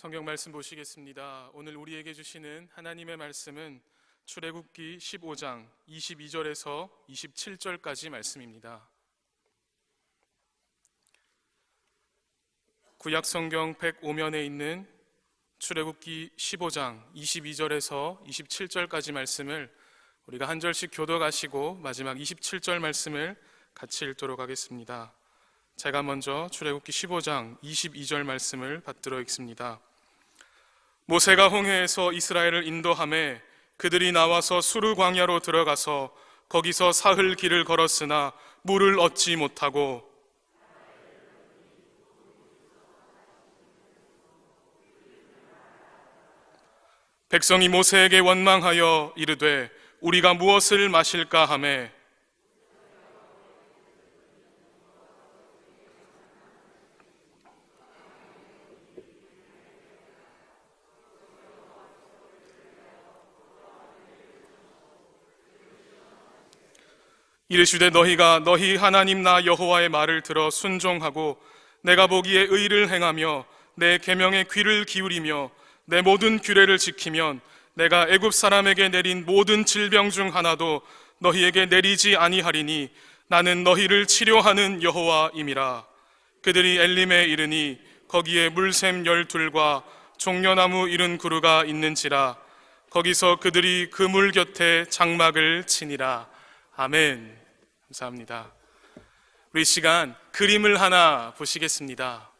성경 말씀 보시겠습니다. 오늘 우리에게 주시는 하나님의 말씀은 출애굽기 15장 22절에서 27절까지 말씀입니다. 구약 성경 105면에 있는 출애굽기 15장 22절에서 27절까지 말씀을 우리가 한 절씩 교도가시고 마지막 27절 말씀을 같이 읽도록 하겠습니다. 제가 먼저 출애굽기 15장 22절 말씀을 받들어 읽습니다. 모세가 홍해에서 이스라엘을 인도함에 그들이 나와서 수르 광야로 들어가서 거기서 사흘 길을 걸었으나 물을 얻지 못하고 백성이 모세에게 원망하여 이르되 우리가 무엇을 마실까 하매 이르시되 너희가 너희 하나님 나 여호와의 말을 들어 순종하고 내가 보기에 의를 행하며 내 계명에 귀를 기울이며 내 모든 규례를 지키면 내가 애굽 사람에게 내린 모든 질병 중 하나도 너희에게 내리지 아니하리니 나는 너희를 치료하는 여호와임이라. 그들이 엘림에 이르니 거기에 물샘 열둘과 종려나무 이른 구루가 있는지라. 거기서 그들이 그 물 곁에 장막을 치니라 아멘 감사합니다 우리 이 시간 그림을 하나 보시겠습니다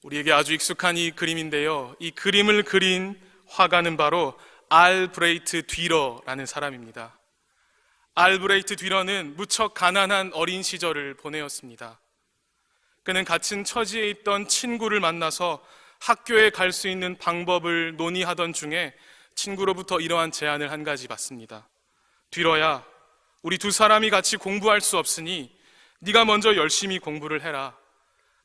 우리에게 아주 익숙한 이 그림인데요. 이 그림을 그린 화가는 바로 알브레이트 뒤러라는 사람입니다. 알브레이트 뒤러는 무척 가난한 어린 시절을 보내었습니다. 그는 같은 처지에 있던 친구를 만나서 학교에 갈 수 있는 방법을 논의하던 중에 친구로부터 이러한 제안을 한 가지 받습니다. 뒤러야 우리 두 사람이 같이 공부할 수 없으니 네가 먼저 열심히 공부를 해라.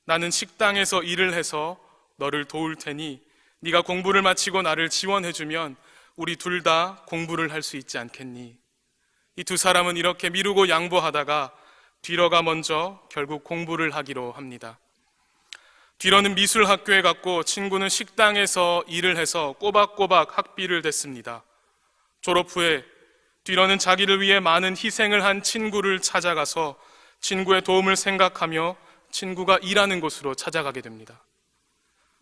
나는 식당에서 일을 해서 너를 도울 테니 네가 공부를 마치고 나를 지원해 주면 우리 둘 다 공부를 할 수 있지 않겠니? 이 두 사람은 이렇게 미루고 양보하다가 뒤러가 먼저 결국 공부를 하기로 합니다. 뒤러는 미술 학교에 갔고 친구는 식당에서 일을 해서 꼬박꼬박 학비를 댔습니다. 졸업 후에 뒤러는 자기를 위해 많은 희생을 한 친구를 찾아가서 친구의 도움을 생각하며 친구가 일하는 곳으로 찾아가게 됩니다.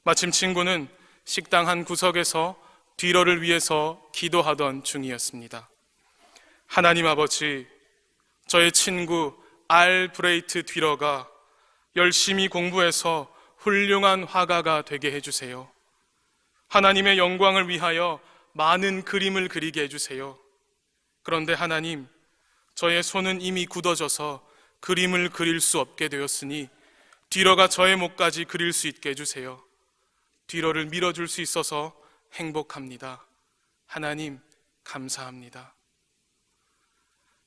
마침 친구는 식당 한 구석에서 뒤러를 위해서 기도하던 중이었습니다. 하나님 아버지, 저의 친구 알 브레이트 뒤러가 열심히 공부해서 훌륭한 화가가 되게 해주세요. 하나님의 영광을 위하여 많은 그림을 그리게 해주세요. 그런데 하나님, 저의 손은 이미 굳어져서 그림을 그릴 수 없게 되었으니 뒤러가 저의 목까지 그릴 수 있게 해주세요. 뒤러를 밀어줄 수 있어서 행복합니다. 하나님, 감사합니다.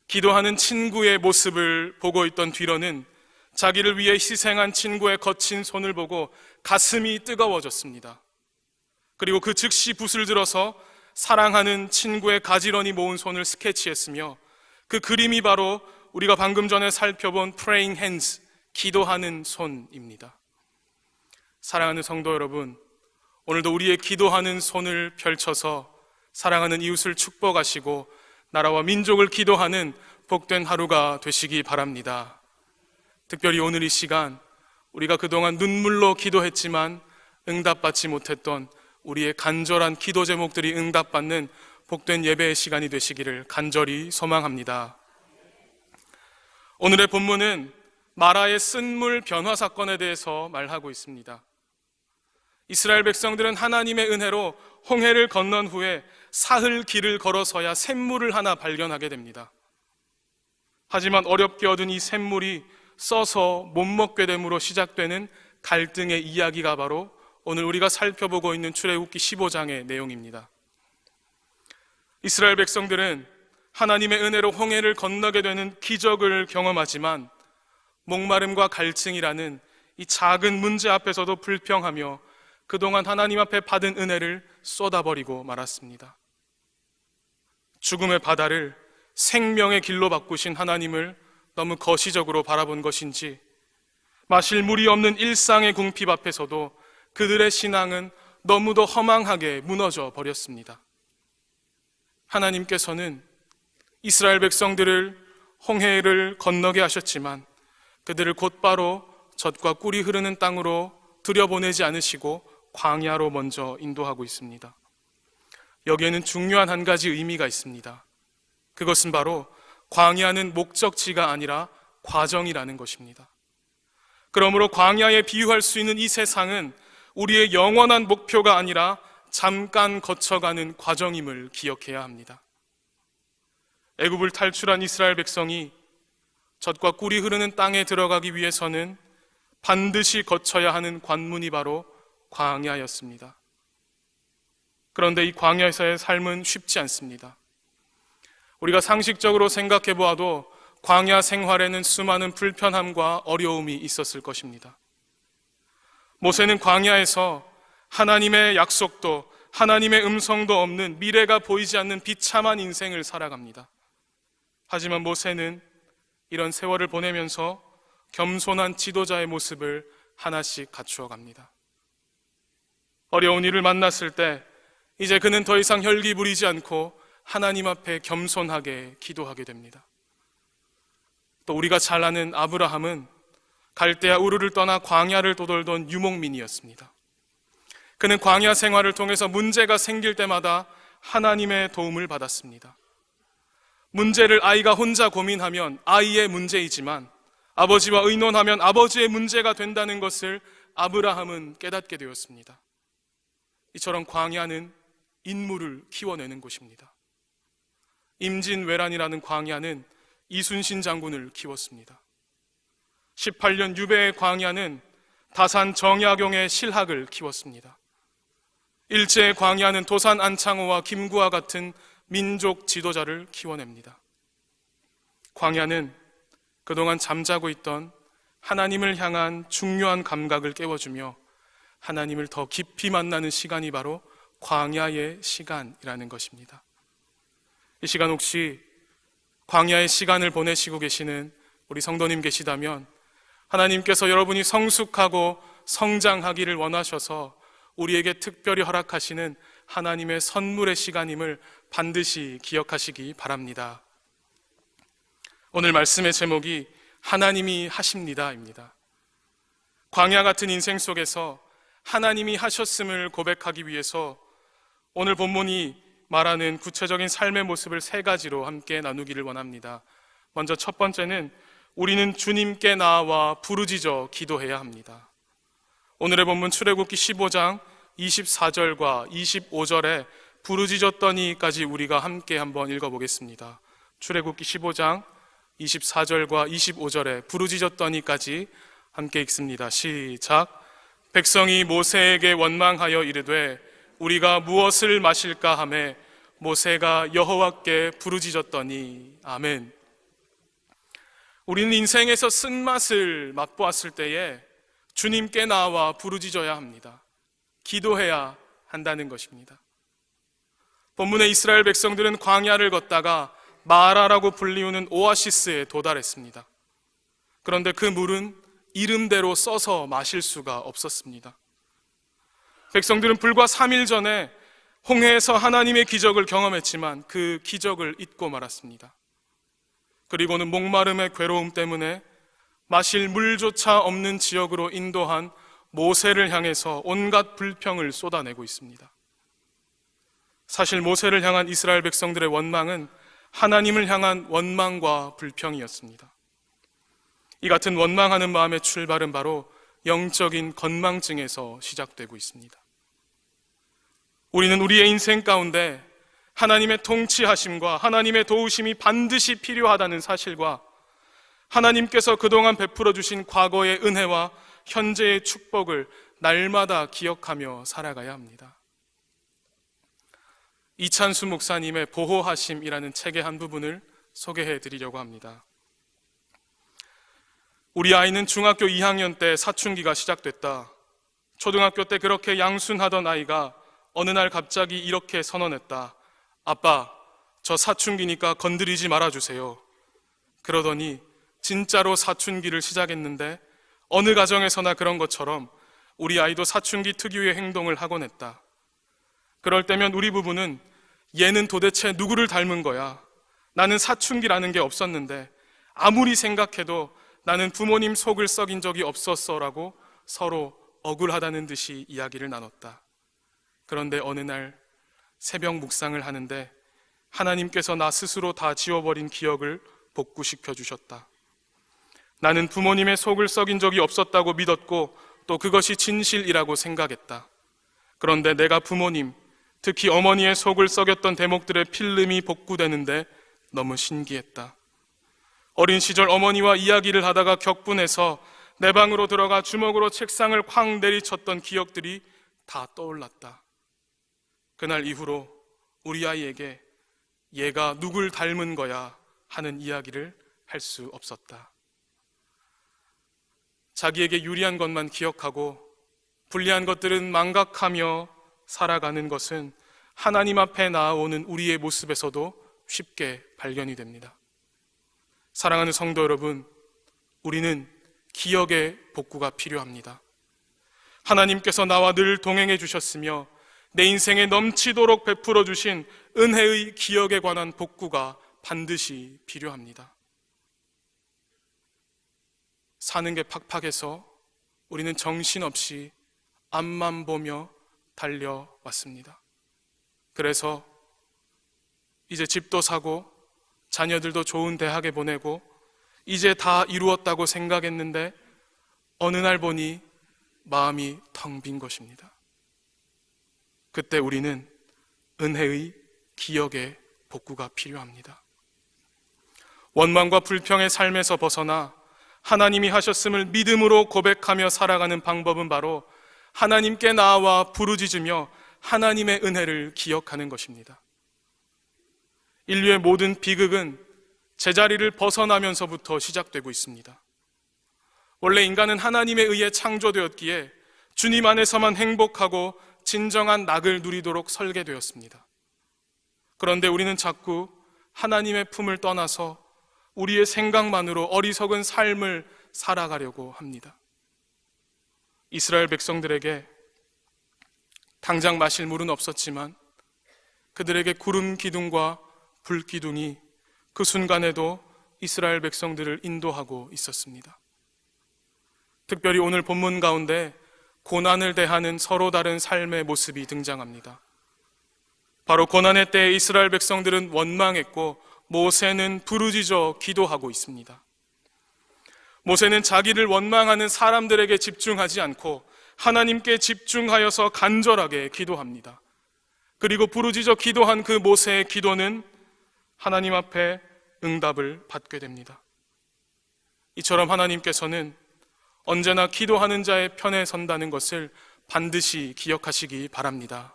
기도하는 친구의 모습을 보고 있던 뒤러는 자기를 위해 희생한 친구의 거친 손을 보고 가슴이 뜨거워졌습니다. 그리고 그 즉시 붓을 들어서 사랑하는 친구의 가지런히 모은 손을 스케치했으며 그 그림이 바로 우리가 방금 전에 살펴본 praying hands, 기도하는 손입니다. 사랑하는 성도 여러분, 오늘도 우리의 기도하는 손을 펼쳐서 사랑하는 이웃을 축복하시고 나라와 민족을 기도하는 복된 하루가 되시기 바랍니다. 특별히 오늘 이 시간 우리가 그동안 눈물로 기도했지만 응답받지 못했던 우리의 간절한 기도 제목들이 응답받는 복된 예배의 시간이 되시기를 간절히 소망합니다. 오늘의 본문은 마라의 쓴물 변화 사건에 대해서 말하고 있습니다. 이스라엘 백성들은 하나님의 은혜로 홍해를 건넌 후에 사흘 길을 걸어서야 샘물을 하나 발견하게 됩니다. 하지만 어렵게 얻은 이 샘물이 써서 못 먹게 됨으로 시작되는 갈등의 이야기가 바로 오늘 우리가 살펴보고 있는 출애굽기 15장의 내용입니다. 이스라엘 백성들은 하나님의 은혜로 홍해를 건너게 되는 기적을 경험하지만 목마름과 갈증이라는 이 작은 문제 앞에서도 불평하며 그동안 하나님 앞에 받은 은혜를 쏟아버리고 말았습니다. 죽음의 바다를 생명의 길로 바꾸신 하나님을 너무 거시적으로 바라본 것인지 마실 물이 없는 일상의 궁핍 앞에서도 그들의 신앙은 너무도 허망하게 무너져 버렸습니다. 하나님께서는 이스라엘 백성들을 홍해를 건너게 하셨지만 그들을 곧바로 젖과 꿀이 흐르는 땅으로 들여보내지 않으시고 광야로 먼저 인도하고 있습니다. 여기에는 중요한 한 가지 의미가 있습니다. 그것은 바로 광야는 목적지가 아니라 과정이라는 것입니다. 그러므로 광야에 비유할 수 있는 이 세상은 우리의 영원한 목표가 아니라 잠깐 거쳐가는 과정임을 기억해야 합니다. 애굽을 탈출한 이스라엘 백성이 젖과 꿀이 흐르는 땅에 들어가기 위해서는 반드시 거쳐야 하는 관문이 바로 광야였습니다. 그런데 이 광야에서의 삶은 쉽지 않습니다. 우리가 상식적으로 생각해 보아도 광야 생활에는 수많은 불편함과 어려움이 있었을 것입니다. 모세는 광야에서 하나님의 약속도 하나님의 음성도 없는 미래가 보이지 않는 비참한 인생을 살아갑니다. 하지만 모세는 이런 세월을 보내면서 겸손한 지도자의 모습을 하나씩 갖추어 갑니다. 어려운 일을 만났을 때 이제 그는 더 이상 혈기 부리지 않고 하나님 앞에 겸손하게 기도하게 됩니다. 또 우리가 잘 아는 아브라함은 갈대아 우르를 떠나 광야를 도돌던 유목민이었습니다. 그는 광야 생활을 통해서 문제가 생길 때마다 하나님의 도움을 받았습니다. 문제를 아이가 혼자 고민하면 아이의 문제이지만 아버지와 의논하면 아버지의 문제가 된다는 것을 아브라함은 깨닫게 되었습니다. 이처럼 광야는 인물을 키워내는 곳입니다. 임진왜란이라는 광야는 이순신 장군을 키웠습니다. 18년 유배의 광야는 다산 정약용의 실학을 키웠습니다. 일제의 광야는 도산 안창호와 김구와 같은 민족 지도자를 키워냅니다. 광야는 그동안 잠자고 있던 하나님을 향한 중요한 감각을 깨워주며 하나님을 더 깊이 만나는 시간이 바로 광야의 시간이라는 것입니다. 이 시간 혹시 광야의 시간을 보내시고 계시는 우리 성도님 계시다면 하나님께서 여러분이 성숙하고 성장하기를 원하셔서 우리에게 특별히 허락하시는 하나님의 선물의 시간임을 반드시 기억하시기 바랍니다. 오늘 말씀의 제목이 하나님이 하십니다입니다. 광야 같은 인생 속에서 하나님이 하셨음을 고백하기 위해서 오늘 본문이 말하는 구체적인 삶의 모습을 세 가지로 함께 나누기를 원합니다. 먼저 첫 번째는 우리는 주님께 나와 부르짖어 기도해야 합니다. 오늘의 본문 출애굽기 15장 24절과 25절에 부르짖었더니까지 우리가 함께 한번 읽어보겠습니다. 출애굽기 15장 24절과 25절에 부르짖었더니까지 함께 읽습니다. 시작. 백성이 모세에게 원망하여 이르되 우리가 무엇을 마실까 하매 모세가 여호와께 부르짖었더니 아멘. 우리는 인생에서 쓴맛을 맛보았을 때에 주님께 나와 부르짖어야 합니다. 기도해야 한다는 것입니다. 본문의 이스라엘 백성들은 광야를 걷다가 마라라고 불리우는 오아시스에 도달했습니다. 그런데 그 물은 이름대로 써서 마실 수가 없었습니다. 백성들은 불과 3일 전에 홍해에서 하나님의 기적을 경험했지만 그 기적을 잊고 말았습니다. 그리고는 목마름의 괴로움 때문에 마실 물조차 없는 지역으로 인도한 모세를 향해서 온갖 불평을 쏟아내고 있습니다. 사실 모세를 향한 이스라엘 백성들의 원망은 하나님을 향한 원망과 불평이었습니다. 이 같은 원망하는 마음의 출발은 바로 영적인 건망증에서 시작되고 있습니다. 우리는 우리의 인생 가운데 하나님의 통치하심과 하나님의 도우심이 반드시 필요하다는 사실과 하나님께서 그동안 베풀어 주신 과거의 은혜와 현재의 축복을 날마다 기억하며 살아가야 합니다. 이찬수 목사님의 보호하심이라는 책의 한 부분을 소개해 드리려고 합니다. 우리 아이는 중학교 2학년 때 사춘기가 시작됐다. 초등학교 때 그렇게 양순하던 아이가 어느 날 갑자기 이렇게 선언했다. 아빠, 저 사춘기니까 건드리지 말아주세요. 그러더니 진짜로 사춘기를 시작했는데 어느 가정에서나 그런 것처럼 우리 아이도 사춘기 특유의 행동을 하곤 했다. 그럴 때면 우리 부부는 얘는 도대체 누구를 닮은 거야? 나는 사춘기라는 게 없었는데 아무리 생각해도 나는 부모님 속을 썩인 적이 없었어라고 서로 억울하다는 듯이 이야기를 나눴다. 그런데 어느 날 새벽 묵상을 하는데 하나님께서 나 스스로 다 지워버린 기억을 복구시켜 주셨다. 나는 부모님의 속을 썩인 적이 없었다고 믿었고 또 그것이 진실이라고 생각했다. 그런데 내가 부모님, 특히 어머니의 속을 썩였던 대목들의 필름이 복구되는데 너무 신기했다. 어린 시절 어머니와 이야기를 하다가 격분해서 내 방으로 들어가 주먹으로 책상을 쾅 내리쳤던 기억들이 다 떠올랐다. 그날 이후로 우리 아이에게 얘가 누굴 닮은 거야 하는 이야기를 할 수 없었다. 자기에게 유리한 것만 기억하고 불리한 것들은 망각하며 살아가는 것은 하나님 앞에 나아오는 우리의 모습에서도 쉽게 발견이 됩니다. 사랑하는 성도 여러분, 우리는 기억의 복구가 필요합니다. 하나님께서 나와 늘 동행해 주셨으며 내 인생에 넘치도록 베풀어 주신 은혜의 기억에 관한 복구가 반드시 필요합니다. 사는 게 팍팍해서 우리는 정신없이 앞만 보며 달려왔습니다. 그래서 이제 집도 사고 자녀들도 좋은 대학에 보내고 이제 다 이루었다고 생각했는데 어느 날 보니 마음이 텅 빈 것입니다. 그때 우리는 은혜의 기억의 복구가 필요합니다. 원망과 불평의 삶에서 벗어나 하나님이 하셨음을 믿음으로 고백하며 살아가는 방법은 바로 하나님께 나와 부르짖으며 하나님의 은혜를 기억하는 것입니다. 인류의 모든 비극은 제자리를 벗어나면서부터 시작되고 있습니다. 원래 인간은 하나님에 의해 창조되었기에 주님 안에서만 행복하고 진정한 낙을 누리도록 설계되었습니다. 그런데 우리는 자꾸 하나님의 품을 떠나서 우리의 생각만으로 어리석은 삶을 살아가려고 합니다. 이스라엘 백성들에게 당장 마실 물은 없었지만 그들에게 구름 기둥과 불 기둥이 그 순간에도 이스라엘 백성들을 인도하고 있었습니다. 특별히 오늘 본문 가운데 고난을 대하는 서로 다른 삶의 모습이 등장합니다. 바로 고난의 때에 이스라엘 백성들은 원망했고 모세는 부르짖어 기도하고 있습니다. 모세는 자기를 원망하는 사람들에게 집중하지 않고 하나님께 집중하여서 간절하게 기도합니다. 그리고 부르짖어 기도한 그 모세의 기도는 하나님 앞에 응답을 받게 됩니다. 이처럼 하나님께서는 언제나 기도하는 자의 편에 선다는 것을 반드시 기억하시기 바랍니다.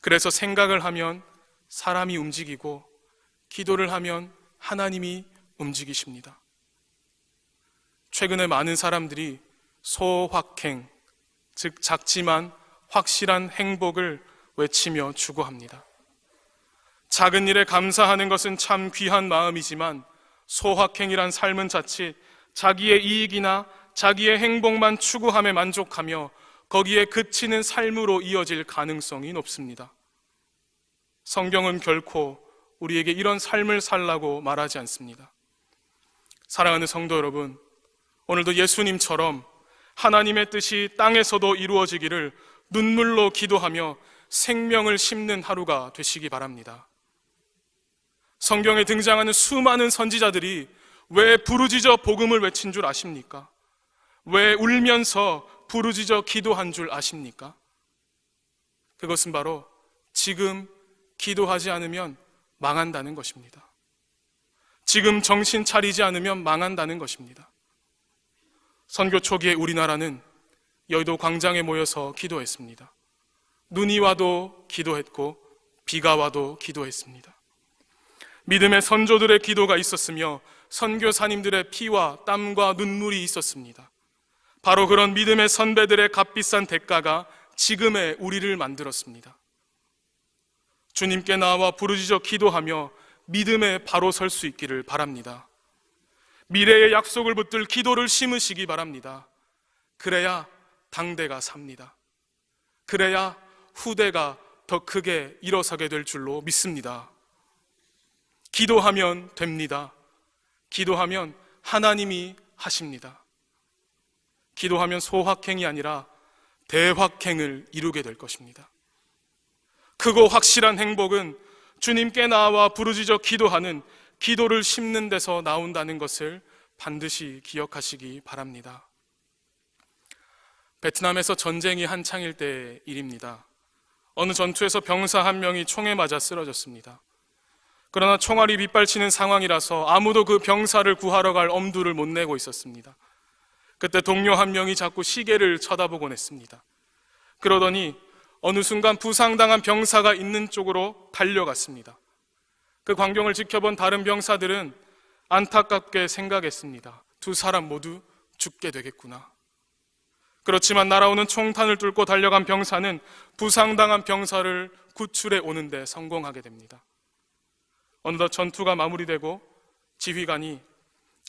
그래서 생각을 하면 사람이 움직이고 기도를 하면 하나님이 움직이십니다. 최근에 많은 사람들이 소확행, 즉 작지만 확실한 행복을 외치며 추구합니다. 작은 일에 감사하는 것은 참 귀한 마음이지만 소확행이란 삶은 자칫 자기의 이익이나 자기의 행복만 추구함에 만족하며 거기에 그치는 삶으로 이어질 가능성이 높습니다. 성경은 결코 우리에게 이런 삶을 살라고 말하지 않습니다. 사랑하는 성도 여러분, 오늘도 예수님처럼 하나님의 뜻이 땅에서도 이루어지기를 눈물로 기도하며 생명을 심는 하루가 되시기 바랍니다. 성경에 등장하는 수많은 선지자들이 왜 부르짖어 복음을 외친 줄 아십니까? 왜 울면서 부르짖어 기도한 줄 아십니까? 그것은 바로 지금 기도하지 않으면 망한다는 것입니다. 지금 정신 차리지 않으면 망한다는 것입니다. 선교 초기에 우리나라는 여의도 광장에 모여서 기도했습니다. 눈이 와도 기도했고 비가 와도 기도했습니다. 믿음의 선조들의 기도가 있었으며 선교사님들의 피와 땀과 눈물이 있었습니다. 바로 그런 믿음의 선배들의 값비싼 대가가 지금의 우리를 만들었습니다. 주님께 나와 부르짖어 기도하며 믿음에 바로 설 수 있기를 바랍니다. 미래의 약속을 붙들 기도를 심으시기 바랍니다. 그래야 당대가 삽니다. 그래야 후대가 더 크게 일어서게 될 줄로 믿습니다. 기도하면 됩니다. 기도하면 하나님이 하십니다. 기도하면 소확행이 아니라 대확행을 이루게 될 것입니다. 크고 확실한 행복은 주님께 나와 부르짖어 기도하는 기도를 심는 데서 나온다는 것을 반드시 기억하시기 바랍니다. 베트남에서 전쟁이 한창일 때의 일입니다. 어느 전투에서 병사 한 명이 총에 맞아 쓰러졌습니다. 그러나 총알이 빗발치는 상황이라서 아무도 그 병사를 구하러 갈 엄두를 못 내고 있었습니다. 그때 동료 한 명이 자꾸 시계를 쳐다보곤 했습니다. 그러더니 어느 순간 부상당한 병사가 있는 쪽으로 달려갔습니다. 그 광경을 지켜본 다른 병사들은 안타깝게 생각했습니다. 두 사람 모두 죽게 되겠구나. 그렇지만 날아오는 총탄을 뚫고 달려간 병사는 부상당한 병사를 구출해 오는데 성공하게 됩니다. 어느덧 전투가 마무리되고 지휘관이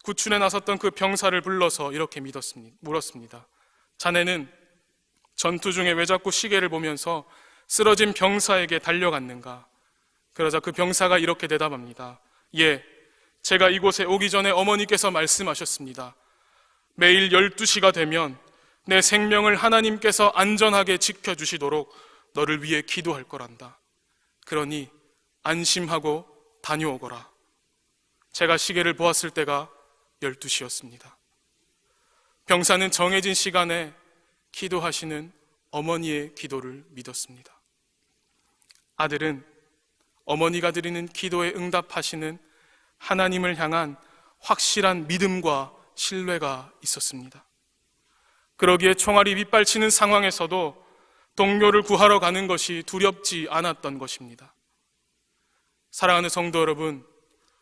구출에 나섰던 그 병사를 불러서 이렇게 믿었습니다. 물었습니다. 자네는 전투 중에 왜 자꾸 시계를 보면서 쓰러진 병사에게 달려갔는가? 그러자 그 병사가 이렇게 대답합니다. 예, 제가 이곳에 오기 전에 어머니께서 말씀하셨습니다. 매일 12시가 되면 내 생명을 하나님께서 안전하게 지켜주시도록 너를 위해 기도할 거란다. 그러니 안심하고 다녀오거라. 제가 시계를 보았을 때가 12시였습니다. 병사는 정해진 시간에 기도하시는 어머니의 기도를 믿었습니다. 아들은 어머니가 드리는 기도에 응답하시는 하나님을 향한 확실한 믿음과 신뢰가 있었습니다. 그러기에 총알이 빗발치는 상황에서도 동료를 구하러 가는 것이 두렵지 않았던 것입니다. 사랑하는 성도 여러분,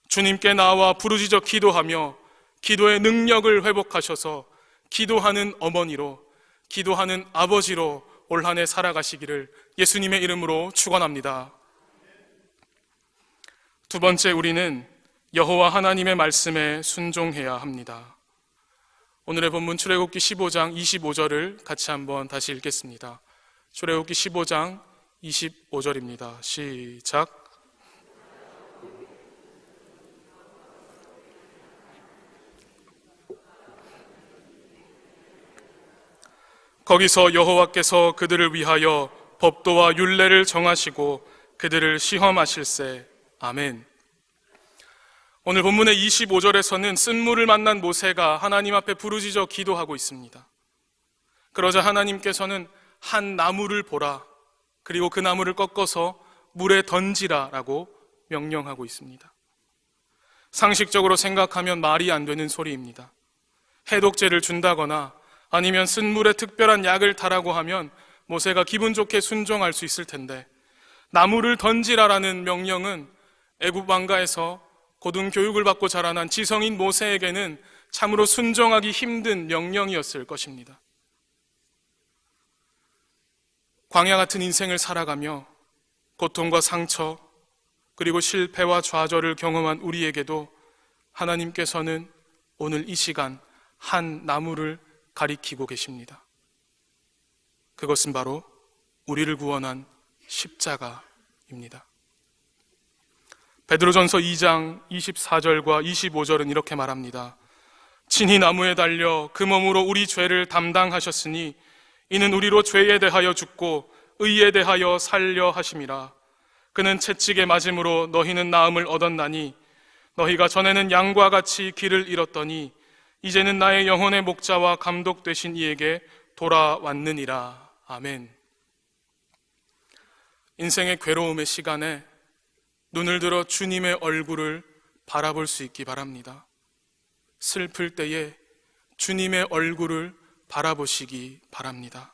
주님께 나와 부르짖어 기도하며 기도의 능력을 회복하셔서 기도하는 어머니로, 기도하는 아버지로 올 한해 살아가시기를 예수님의 이름으로 축원합니다. 두 번째 우리는 여호와 하나님의 말씀에 순종해야 합니다. 오늘의 본문 출애굽기 15장 25절을 같이 한번 다시 읽겠습니다. 출애굽기 15장 25절입니다. 시작. 거기서 여호와께서 그들을 위하여 법도와 율례를 정하시고 그들을 시험하실세. 아멘. 오늘 본문의 25절에서는 쓴물을 만난 모세가 하나님 앞에 부르짖어 기도하고 있습니다. 그러자 하나님께서는 한 나무를 보라. 그리고 그 나무를 꺾어서 물에 던지라라고 명령하고 있습니다. 상식적으로 생각하면 말이 안 되는 소리입니다. 해독제를 준다거나 아니면 쓴 물에 특별한 약을 타라고 하면 모세가 기분 좋게 순종할 수 있을 텐데 나무를 던지라라는 명령은 애굽 왕가에서 고등 교육을 받고 자라난 지성인 모세에게는 참으로 순종하기 힘든 명령이었을 것입니다. 광야 같은 인생을 살아가며 고통과 상처 그리고 실패와 좌절을 경험한 우리에게도 하나님께서는 오늘 이 시간 한 나무를 가리키고 계십니다. 그것은 바로 우리를 구원한 십자가입니다. 베드로전서 2장 24절과 25절은 이렇게 말합니다. 친히 나무에 달려 그 몸으로 우리 죄를 담당하셨으니 이는 우리로 죄에 대하여 죽고 의에 대하여 살려 하심이라. 그는 채찍에 맞음으로 너희는 나음을 얻었나니 너희가 전에는 양과 같이 길을 잃었더니 이제는 나의 영혼의 목자와 감독 되신 이에게 돌아왔느니라. 아멘. 인생의 괴로움의 시간에 눈을 들어 주님의 얼굴을 바라볼 수 있기 바랍니다. 슬플 때에 주님의 얼굴을 바라보시기 바랍니다.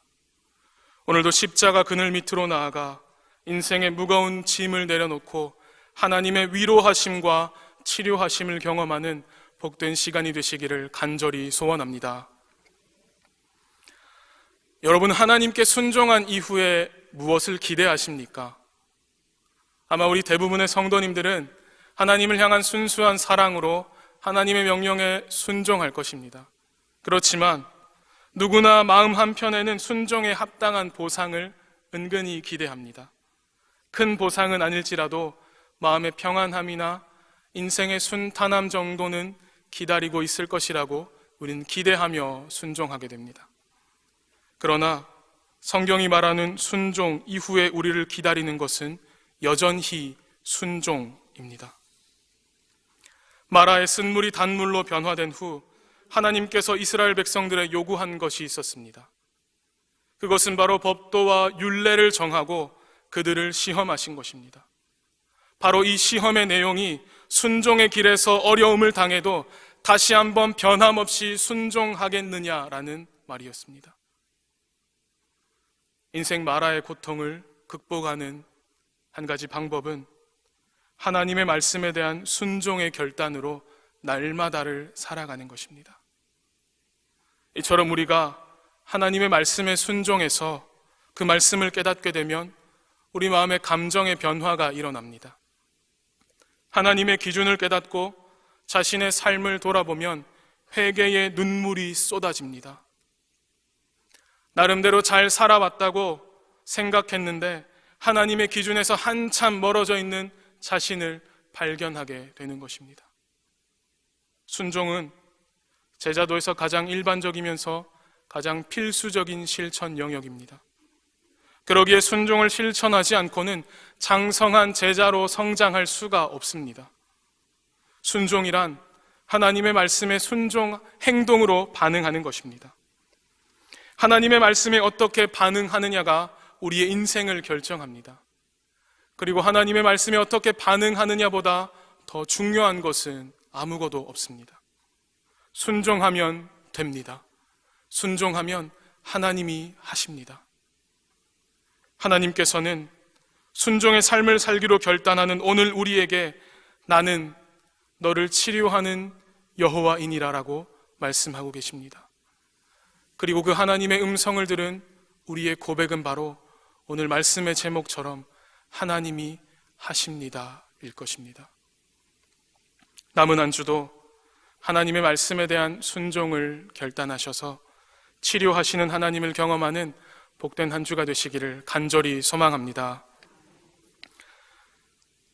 오늘도 십자가 그늘 밑으로 나아가 인생의 무거운 짐을 내려놓고 하나님의 위로하심과 치료하심을 경험하는 복된 시간이 되시기를 간절히 소원합니다. 여러분, 하나님께 순종한 이후에 무엇을 기대하십니까? 아마 우리 대부분의 성도님들은 하나님을 향한 순수한 사랑으로 하나님의 명령에 순종할 것입니다. 그렇지만 누구나 마음 한편에는 순종에 합당한 보상을 은근히 기대합니다. 큰 보상은 아닐지라도 마음의 평안함이나 인생의 순탄함 정도는 기다리고 있을 것이라고 우리는 기대하며 순종하게 됩니다. 그러나 성경이 말하는 순종 이후에 우리를 기다리는 것은 여전히 순종입니다. 마라의 쓴물이 단물로 변화된 후 하나님께서 이스라엘 백성들의 요구한 것이 있었습니다. 그것은 바로 법도와 율례를 정하고 그들을 시험하신 것입니다. 바로 이 시험의 내용이 순종의 길에서 어려움을 당해도 다시 한번 변함없이 순종하겠느냐라는 말이었습니다. 인생 마라의 고통을 극복하는 한 가지 방법은 하나님의 말씀에 대한 순종의 결단으로 날마다를 살아가는 것입니다. 이처럼 우리가 하나님의 말씀에 순종해서 그 말씀을 깨닫게 되면 우리 마음의 감정의 변화가 일어납니다. 하나님의 기준을 깨닫고 자신의 삶을 돌아보면 회개의 눈물이 쏟아집니다. 나름대로 잘 살아왔다고 생각했는데 하나님의 기준에서 한참 멀어져 있는 자신을 발견하게 되는 것입니다. 순종은 제자도에서 가장 일반적이면서 가장 필수적인 실천 영역입니다. 그러기에 순종을 실천하지 않고는 장성한 제자로 성장할 수가 없습니다. 순종이란 하나님의 말씀에 순종 행동으로 반응하는 것입니다. 하나님의 말씀에 어떻게 반응하느냐가 우리의 인생을 결정합니다. 그리고 하나님의 말씀에 어떻게 반응하느냐보다 더 중요한 것은 아무것도 없습니다. 순종하면 됩니다. 순종하면 하나님이 하십니다. 하나님께서는 순종의 삶을 살기로 결단하는 오늘 우리에게 나는 너를 치료하는 여호와이니라라고 말씀하고 계십니다. 그리고 그 하나님의 음성을 들은 우리의 고백은 바로 오늘 말씀의 제목처럼 하나님이 하십니다일 것입니다. 남은 한 주도 하나님의 말씀에 대한 순종을 결단하셔서 치료하시는 하나님을 경험하는 복된 한 주가 되시기를 간절히 소망합니다.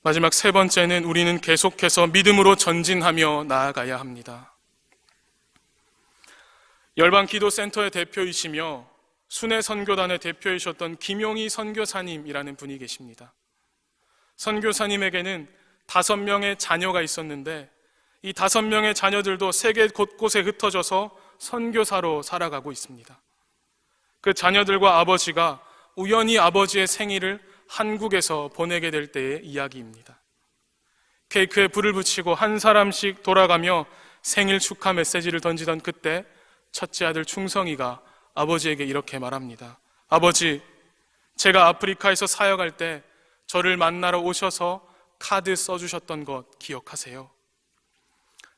마지막 세 번째는 우리는 계속해서 믿음으로 전진하며 나아가야 합니다. 열방 기도센터의 대표이시며 순회 선교단의 대표이셨던 김용희 선교사님이라는 분이 계십니다. 선교사님에게는 다섯 명의 자녀가 있었는데 이 다섯 명의 자녀들도 세계 곳곳에 흩어져서 선교사로 살아가고 있습니다. 그 자녀들과 아버지가 우연히 아버지의 생일을 한국에서 보내게 될 때의 이야기입니다. 케이크에 불을 붙이고 한 사람씩 돌아가며 생일 축하 메시지를 던지던 그때 첫째 아들 충성이가 아버지에게 이렇게 말합니다. 아버지, 제가 아프리카에서 사역할 때 저를 만나러 오셔서 카드 써주셨던 것 기억하세요?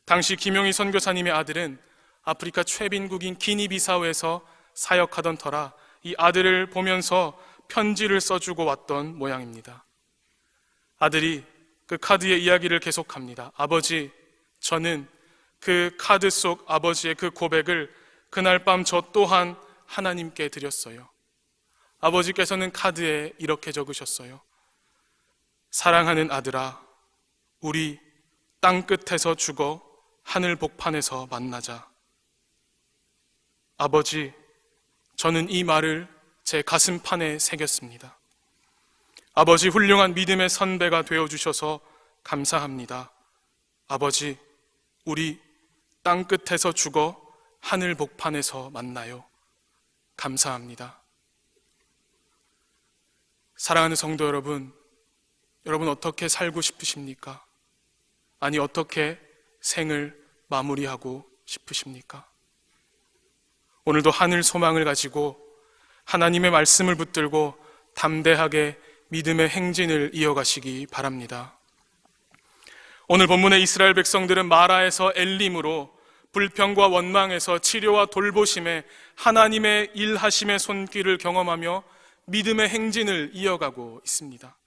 당시 김용희 선교사님의 아들은 아프리카 최빈국인 기니비사우에서 사역하던 터라 이 아들을 보면서 편지를 써주고 왔던 모양입니다. 아들이 그 카드의 이야기를 계속합니다. 아버지, 저는 그 카드 속 아버지의 그 고백을 그날 밤 저 또한 하나님께 드렸어요. 아버지께서는 카드에 이렇게 적으셨어요. 사랑하는 아들아, 우리 땅 끝에서 죽어 하늘 복판에서 만나자. 아버지, 저는 이 말을 제 가슴판에 새겼습니다. 아버지 훌륭한 믿음의 선배가 되어 주셔서 감사합니다. 아버지, 우리 땅 끝에서 죽어 하늘 복판에서 만나요. 감사합니다. 사랑하는 성도 여러분, 여러분 어떻게 살고 싶으십니까? 아니, 어떻게 생을 마무리하고 싶으십니까? 오늘도 하늘 소망을 가지고 하나님의 말씀을 붙들고 담대하게 믿음의 행진을 이어가시기 바랍니다. 오늘 본문의 이스라엘 백성들은 마라에서 엘림으로 불평과 원망에서 치료와 돌보심에 하나님의 일하심의 손길을 경험하며 믿음의 행진을 이어가고 있습니다.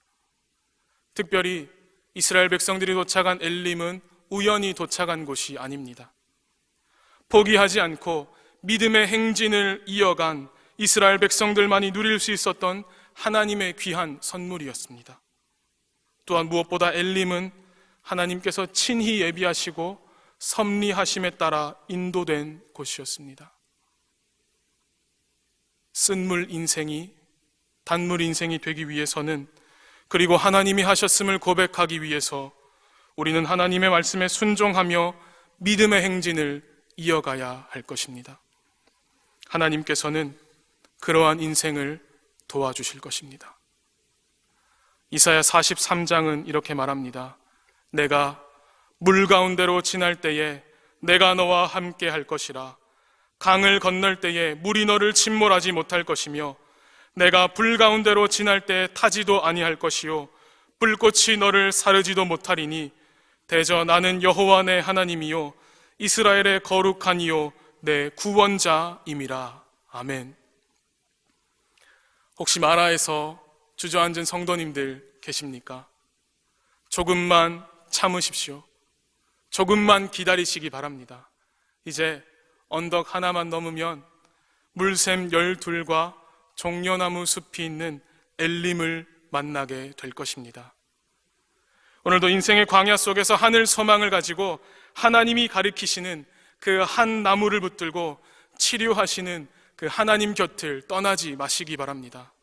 특별히 이스라엘 백성들이 도착한 엘림은 우연히 도착한 곳이 아닙니다. 포기하지 않고 믿음의 행진을 이어간 이스라엘 백성들만이 누릴 수 있었던 하나님의 귀한 선물이었습니다. 또한 무엇보다 엘림은 하나님께서 친히 예비하시고 섭리하심에 따라 인도된 곳이었습니다. 쓴물 인생이 단물 인생이 되기 위해서는 그리고 하나님이 하셨음을 고백하기 위해서 우리는 하나님의 말씀에 순종하며 믿음의 행진을 이어가야 할 것입니다. 하나님께서는 그러한 인생을 도와주실 것입니다. 이사야 43장은 이렇게 말합니다. 내가 물 가운데로 지날 때에 내가 너와 함께 할 것이라. 강을 건널 때에 물이 너를 침몰하지 못할 것이며 내가 불 가운데로 지날 때 타지도 아니할 것이요 불꽃이 너를 사르지도 못하리니 대저 나는 여호와 내 하나님이요 이스라엘의 거룩하니요 내 구원자임이라 아멘. 혹시 마라에서 주저앉은 성도님들 계십니까? 조금만 참으십시오. 조금만 기다리시기 바랍니다. 이제 언덕 하나만 넘으면 물샘 열둘과 종려나무 숲이 있는 엘림을 만나게 될 것입니다. 오늘도 인생의 광야 속에서 하늘 소망을 가지고 하나님이 가리키시는 그 한 나무를 붙들고 치료하시는 그 하나님 곁을 떠나지 마시기 바랍니다.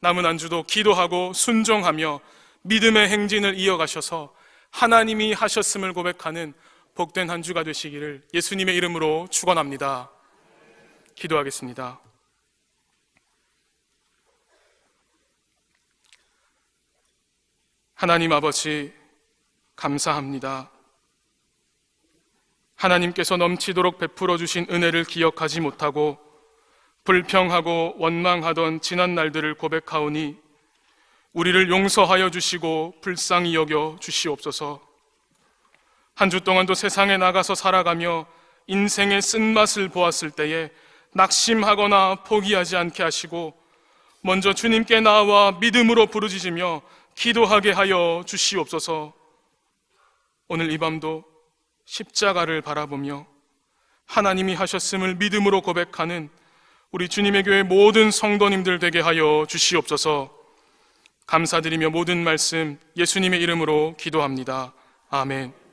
남은 안주도 기도하고 순종하며 믿음의 행진을 이어가셔서 하나님이 하셨음을 고백하는 복된 한 주가 되시기를 예수님의 이름으로 축원합니다. 기도하겠습니다. 하나님 아버지 감사합니다. 하나님께서 넘치도록 베풀어 주신 은혜를 기억하지 못하고 불평하고 원망하던 지난 날들을 고백하오니 우리를 용서하여 주시고 불쌍히 여겨 주시옵소서. 한 주 동안도 세상에 나가서 살아가며 인생의 쓴맛을 보았을 때에 낙심하거나 포기하지 않게 하시고 먼저 주님께 나와 믿음으로 부르짖으며 기도하게 하여 주시옵소서. 오늘 이 밤도 십자가를 바라보며 하나님이 하셨음을 믿음으로 고백하는 우리 주님의 교회 모든 성도님들 되게 하여 주시옵소서. 감사드리며 모든 말씀 예수님의 이름으로 기도합니다. 아멘.